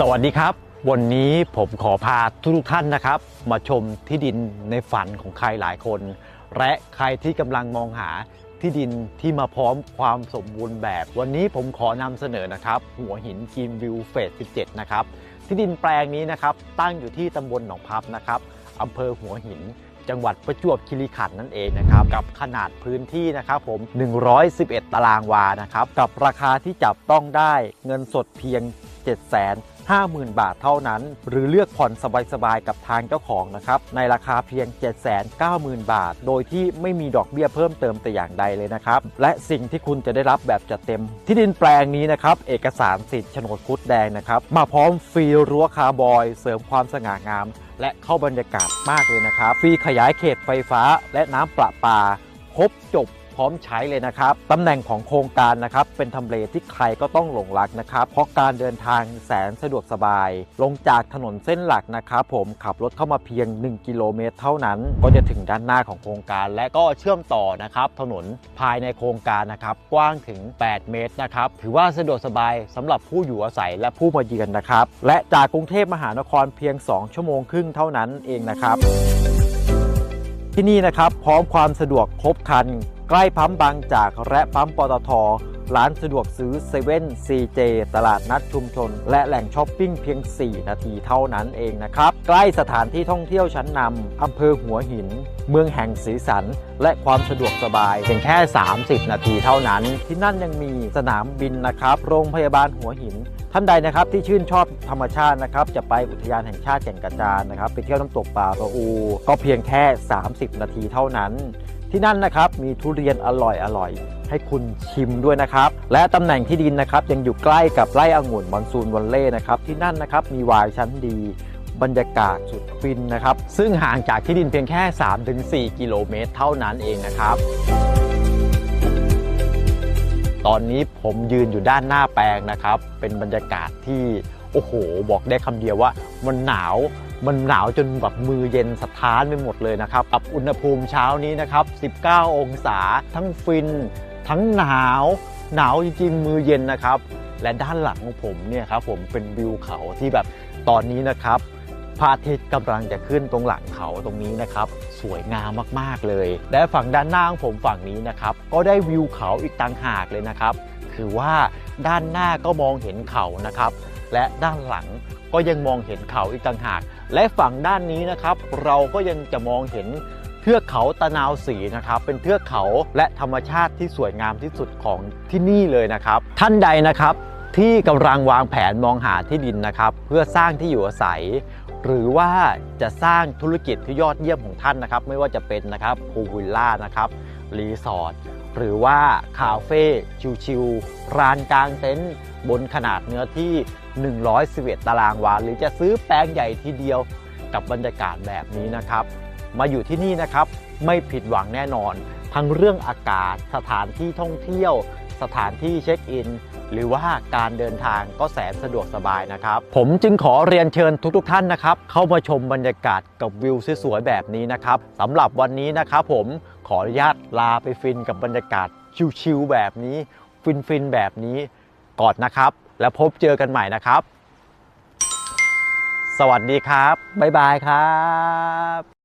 สวัสดีครับ วันนี้ผมขอพาทุกท่านนะครับ มาชมที่ดินในฝันของใครหลายคน และใครที่กำลังมองหาที่ดินที่มาพร้อมความสมบูรณ์แบบ วันนี้ผมขอนำเสนอนะครับ หัวหินกิมวิวเฟส 17 นะครับ ที่ดินแปลงนี้นะครับ ตั้งอยู่ที่ตำบลหนองพับนะครับอำเภอหัวหินจังหวัดประจวบคีรีขันธ์นั่นเองนะครับกับขนาดพื้นที่นะครับผม 111 ตารางวานะครับ กับราคาที่จับต้องได้เงินสดเพียง7 5 0 0 0 0 บาทเท่านั้น หรือเลือกผ่อนสบายๆกับทางเจ้าของนะครับ ในราคาเพียง 790,000 บาท โดยที่ไม่มีดอกเบี้ยเพิ่มเติมแต่อย่างใดเลยนะครับ และสิ่งที่คุณจะได้รับแบบจัดเต็ม ที่ดินแปลงนี้นะครับ เอกสารสิทธิ์โฉนดคุดแดงนะครับ มาพร้อมฟรีรั้วคาร์บอย เสริมความสง่างาม และเข้าบรรยากาศมากเลยนะครับ ฟรีขยายเขตไฟฟ้าและน้ำประปา ครบจบ พร้อมใช้เลยนะครับตำแหน่งของโครงการนะครับเป็นทำเลที่ใครก็ต้องหลงรักนะครับเพราะการเดินทางแสนสะดวกสบาย ลงจากถนนเส้นหลักนะครับผมขับรถเข้ามาเพียง 1 กิโลเมตร เท่านั้น ก็จะถึงด้านหน้าของโครงการ และก็เชื่อมต่อนะครับถนนภายในโครงการนะครับกว้างถึง 8 เมตรนะครับถือว่าสะดวกสบายสำหรับผู้อยู่อาศัยและผู้มาเยือนนะครับและจากกรุงเทพมหานครเพียง 2 ชั่วโมงครึ่งเท่านั้นเองนะครับที่นี่นะครับพร้อมความสะดวกครบครัน ใกล้ปั๊มบางจากและปั๊มปตท ร้านสะดวกซื้อเซเว่นซีเจตลาดนัดชุมชน และแหล่งช้อปปิ้งเพียง 4 นาทีเท่านั้นเองนะครับ ใกล้สถานที่ท่องเที่ยวชั้นนำอำเภอหัวหิน เมืองแห่งสีสัน และความสะดวกสบายเพียงแค่ 30 นาทีเท่านั้น ที่นั่นยังมีสนามบินนะครับ โรงพยาบาลหัวหินท่านใดนะครับที่ชื่นชอบธรรมชาตินะครับจะไปอุทยานแห่งชาติแก่งกระจานนะครับไปเที่ยวน้ำตกป่าระอู ก็เพียงแค่ 30 นาทีเท่านั้น ที่นั่นนะครับมีทุเรียนอร่อยอร่อยให้คุณชิมด้วยนะครับ และตำแหน่งที่ดินนะครับยังอยู่ใกล้กับไร่องุ่นมอนซูนวันเล่นะครับที่นั่นนะครับมีวายชั้นดีบรรยากาศสุดฟินนะครับ ซึ่งห่างจากที่ดินเพียงแค่ 3-4 กิโลเมตรเท่านั้นเองนะครับ ตอนนี้ผมยืนอยู่ด้านหน้าแปลงนะครับ เป็นบรรยากาศที่ โอ้โห บอกได้คำเดียวว่ามันหนาวมันหนาวจนแบบมือเย็นสะท้านไปหมดเลยนะครับ กับอุณหภูมิเช้านี้นะครับ 19 องศา ทั้งฟิน ทั้งหนาว หนาวจริงๆมือเย็นนะครับ และด้านหลังของผมเนี่ยครับผมเป็นวิวเขาที่แบบตอนนี้นะครับพระอาทิตย์กำลังจะขึ้นตรงหลังเขาตรงนี้นะครับ สวยงามมากๆเลย และฝั่งด้านหน้าของผมฝั่งนี้นะครับ ก็ได้วิวเขาอีกต่างหากเลยนะครับ คือว่าด้านหน้าก็มองเห็นเขานะครับ และด้านหลังก็ยังมองเห็นเขาอีกต่างหาก และฝั่งด้านนี้นะครับ เราก็ยังจะมองเห็นเทือกเขาตะนาวสีนะครับ เป็นเทือกเขาและธรรมชาติที่สวยงามที่สุดของที่นี่เลยนะครับ ท่านใดนะครับที่กำลังวางแผนมองหาที่ดินนะครับ เพื่อสร้างที่อยู่อาศัย หรือว่าจะสร้างธุรกิจที่ยอดเยี่ยมของท่านนะครับ ไม่ว่าจะเป็นนะครับพูลวิลล่านะครับรีสอร์ท หรือว่าคาเฟ่ชิวๆร้านกลางเต็นท์บนขนาดเนื้อที่ 111 ตารางวา หรือจะซื้อแปลงใหญ่ทีเดียวกับบรรยากาศแบบนี้นะครับ มาอยู่ที่นี่นะครับไม่ผิดหวังแน่นอน ทั้งเรื่องอากาศ สถานที่ท่องเที่ยว สถานที่เช็คอิน หรือว่าการเดินทางก็แสนสะดวกสบายนะครับ ผมจึงขอเรียนเชิญทุกๆท่านนะครับ เข้ามาชมบรรยากาศกับวิวสวยๆแบบนี้นะครับสำหรับวันนี้นะครับผมขออนุญาตลาไปฟินกับบรรยากาศชิลๆแบบนี้ ฟินๆแบบนี้ก่อนนะครับ แล้วพบเจอกันใหม่นะครับ สวัสดีครับบ๊ายบายครับ